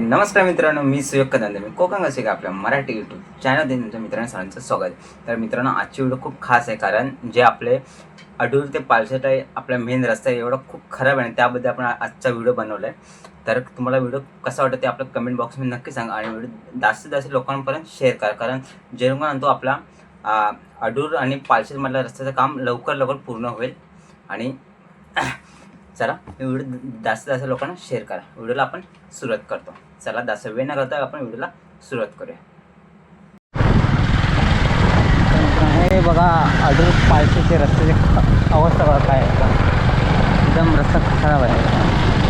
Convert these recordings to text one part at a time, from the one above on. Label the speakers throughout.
Speaker 1: नमस्कार मित्रांनो मी सुयोग कदंदे मी कोकण कसे का आपल्या मराठी यूट्यूब चॅनलमध्ये तुमच्या मित्रांनो सरांचं स्वागत आहे. तर मित्रांनो आजची व्हिडिओ खूप खास आहे कारण जे आपले अडूर ते पालशेट आहे आपला मेन रस्ता आहे एवढा खूप खराब आहे आणि त्याबद्दल आपण आजचा व्हिडिओ बनवला आहे तर तुम्हाला व्हिडिओ कसा वाटतं ते आपल्या कमेंट बॉक्समध्ये नक्की सांगा आणि व्हिडिओ जास्तीत जास्त लोकांपर्यंत शेअर करा. कारण जेणेकरून तो आपला अडूर आणि पालशेटमधल्या रस्त्याचं काम लवकर लवकर पूर्ण होईल आणि चला हे व्हिडिओ जास्तीत जास्त लोकांना शेअर करा. व्हिडिओला आपण सुरुवात करतो. चला जास्त वेळ न करता आपण व्हिडिओला सुरुवात करूया. हे बघा अडूर पालखीचे रस्त्याची अवस्था बघा काय आहे. का एकदम रस्ता खराब आहे.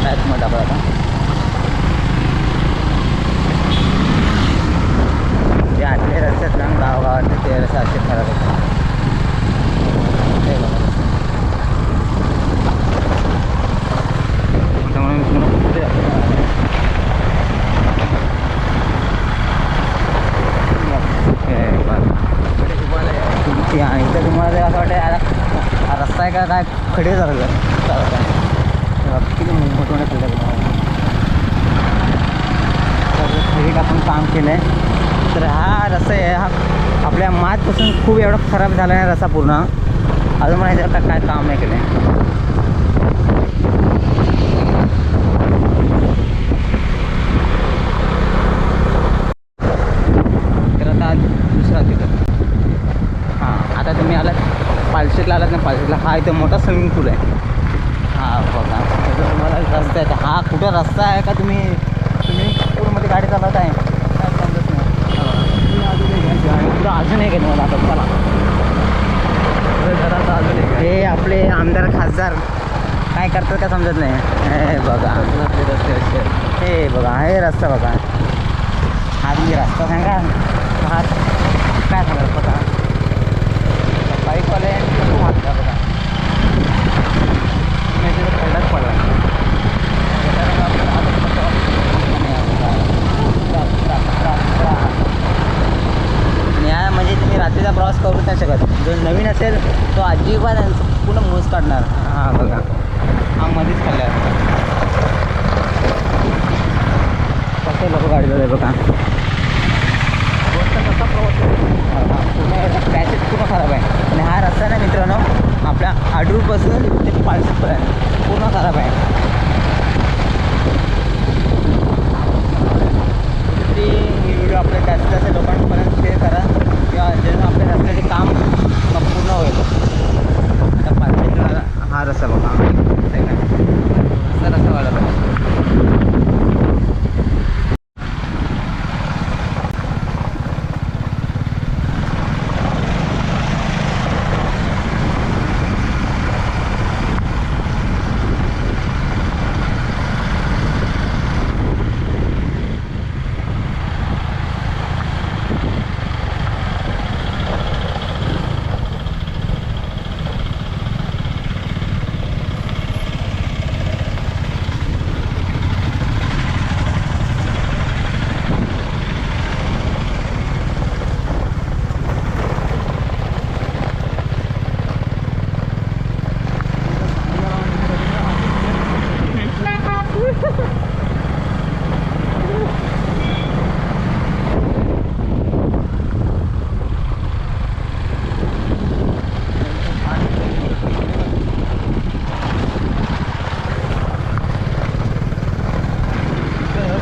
Speaker 1: बॅकमध्ये आपण आता. जे आतले रस्ते आहेत ना ते रस्ते असे खराब आहेत हे बघा रस्ते. त्यामुळे मी तुम्हाला पुढे दाखवतो. हे बघा. तुमची आणि इथं तुम्हाला जर असं वाटतं यार, काय काय खडे झालं किती मोठं मोठे खड्डे तर खडी टाकून काम केलं आहे तर हा रस्ता आहे हा आपल्या मातपासून खूप एवढा खराब झाला आहे रस्ता पूर्ण. अजून मला ह्याच्यावर काय काम नाही केलं आहे तर आता दुसरा तिथं हां आता तुम्ही आलात पालशेतला आलात ना पालशेतला हा इथं मोठा स्विमिंग पूल आहे. हा बघा. इथं तुम्हाला रस्ता आहे. हा कुठं रस्ता आहे का तुम्ही? स्विमिंग पूलमध्ये गाडी चालवत आहे? काय समजत नाही पुढं अजून एक आहे तुम्हाला आता. चला. हे आपले आमदार खासदार. काय करतात का समजत नाही? हे बघा. रस्ते हे बघा हे रस्ता बघा. हा तुम्ही रस्ता सांगा. हा. काय सांगा बघा. बाईकवाले खूप हातला बघा नाही तिथं खड्डाच पडला आणि हा म्हणजे तुम्ही रात्रीचा प्रवास करू नाही शकत असेल तो अजिबात पूर्ण मूस काढणार. हा बघा. हा मध्येच खाल्ला कसे लोक गाडी जाते बघा. पॅसेज पूर्ण खराब आहे. आणि हा रस्ता ना मित्रांनो आपल्या आडूरपासून ते पालसपर्यंत पूर्ण खराब आहे तरी ही व्हिडिओ आपल्या जास्तीत जास्त लोकांपर्यंत शेअर करा किंवा जेव्हा आपल्या रस्त्याचे काम पूर्ण होईल आता पालखीचा हा रस्ता बघा आहे का असा रस्ता वाढला पाहिजे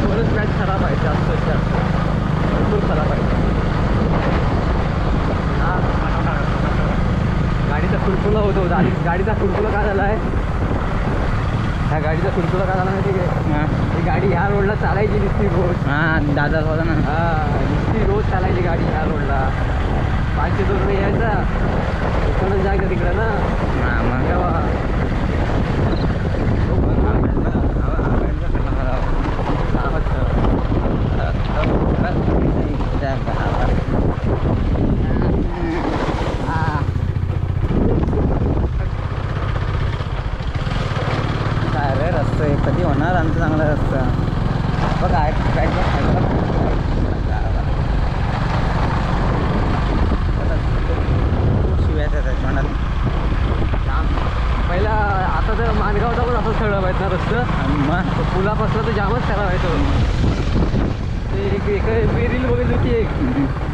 Speaker 2: बरंच मॅच खराब आहे जास्त जास्त भरपूर आहे हा गाडीचा कुरकुला होतो गाडी गाडीचा कुरकुला काय झाला आहे ह्या गाडीचा कुरकुला काय झाला माहिती आहे गाडी ह्या रोडला चालायची नुसती रोज.
Speaker 1: हां दादा होता ना.
Speaker 2: हा नुसती रोज चालायची गाडी ह्या रोडला. पाचशे दोन रुपये यायचा. इकडून जायचं तिकडं ना.
Speaker 1: हां मग. बघा आहे काय शिव्या त्याच्या तोंडात
Speaker 2: पहिला आता तर मानगावचा पण असंच ठरवलं पाहिजे ना रस्ता. पुलापासून तर जामच खराब आहे तो. एक मी रील बघितली होती एक.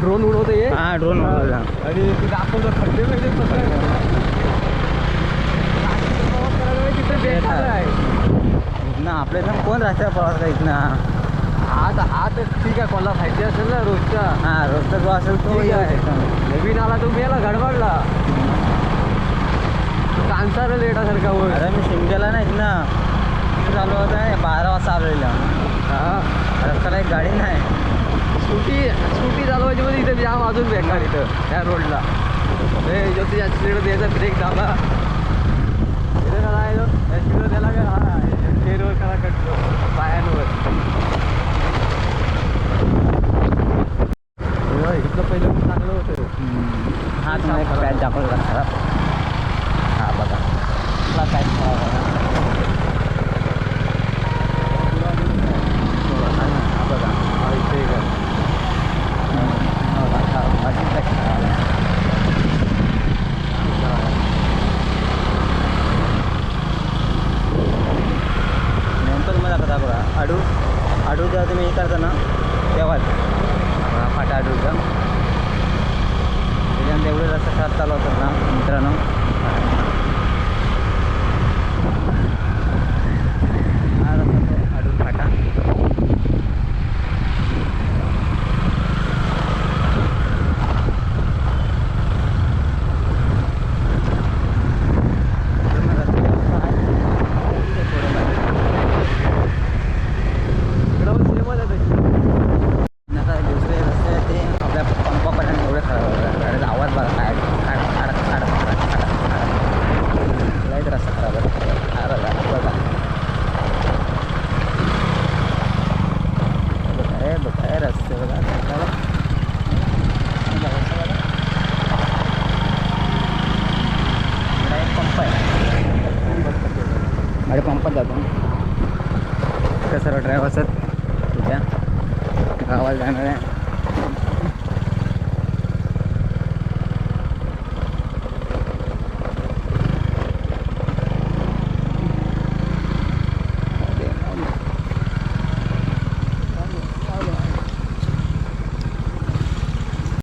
Speaker 2: ड्रोन उडवते हे.
Speaker 1: हा ड्रोन उडवला
Speaker 2: आणि ते दाखवलं खड्डे वेळ तिथे बेकार आहे.
Speaker 1: ना आपल्या इथं कोण रस्त्यावर प्रवास करायच ना
Speaker 2: आज आज ठीक आहे कोणाला खायची असेल ना रोजचा.
Speaker 1: हा रोजचा जो असेल तो
Speaker 2: आहे. नवीन आला तो मेला गडबडला. कांसार लेटासारखा होय.
Speaker 1: अरे मी शिमग्याला नाही ना चालू होता बारा वाजता आलेला
Speaker 2: हा.
Speaker 1: रस्त्याला एक गाडी नाही.
Speaker 2: स्कूटी स्कूटी चालवायची मध्ये इथे जाम अजून बेकार इथं त्या रोडला. हे ज्योती ॲक्सिडेंट द्यायचा ब्रेक दाबा. इथे आहे ॲक्सिडेंट त्याला काय हा चेअरवर करा कटलो पायांवर हे इथलं पहिलं पण चांगलं होतं
Speaker 1: हा तुम्हाला पॅच दाखवला खराब हा बघा तुला काय खराब आहे हा बघा
Speaker 2: हा इथे एक आहे.
Speaker 1: हा बघा, हा अजून काय खराब आहे. नेमकं तुम्हाला दाखवता बघा आडू आडू जेव्हा तुम्ही हे करता ना तेव्हाच हा फाटा आडूचा त्याच्यानंतर एवढे रस्ता खराब चालू होतात ना मित्रांनो हा रस्ता तो आडू फाटा पूर्ण रस्ते आहे. ते थोडं बाहेर.
Speaker 2: इकडं पण सिनेमा आहे तशी.
Speaker 1: आता दुसरे रस्ते ते आपल्या पंपापर्यंत एवढे खराब होतात गाडीचा आवाज बघा काय खाड खाड खाड खाड खाड खाड लयच रस्ता खराब आहे हा बघा बघा बघा हे बघा हे रस्ते बघा बघा. हे बघा, रस्ता बघा. इकडे एक पंप आहे गाडी पंपात जातो. इथं सर्व ड्रायव्हर्स आहेत तुझ्या गावाला जाणार. आहे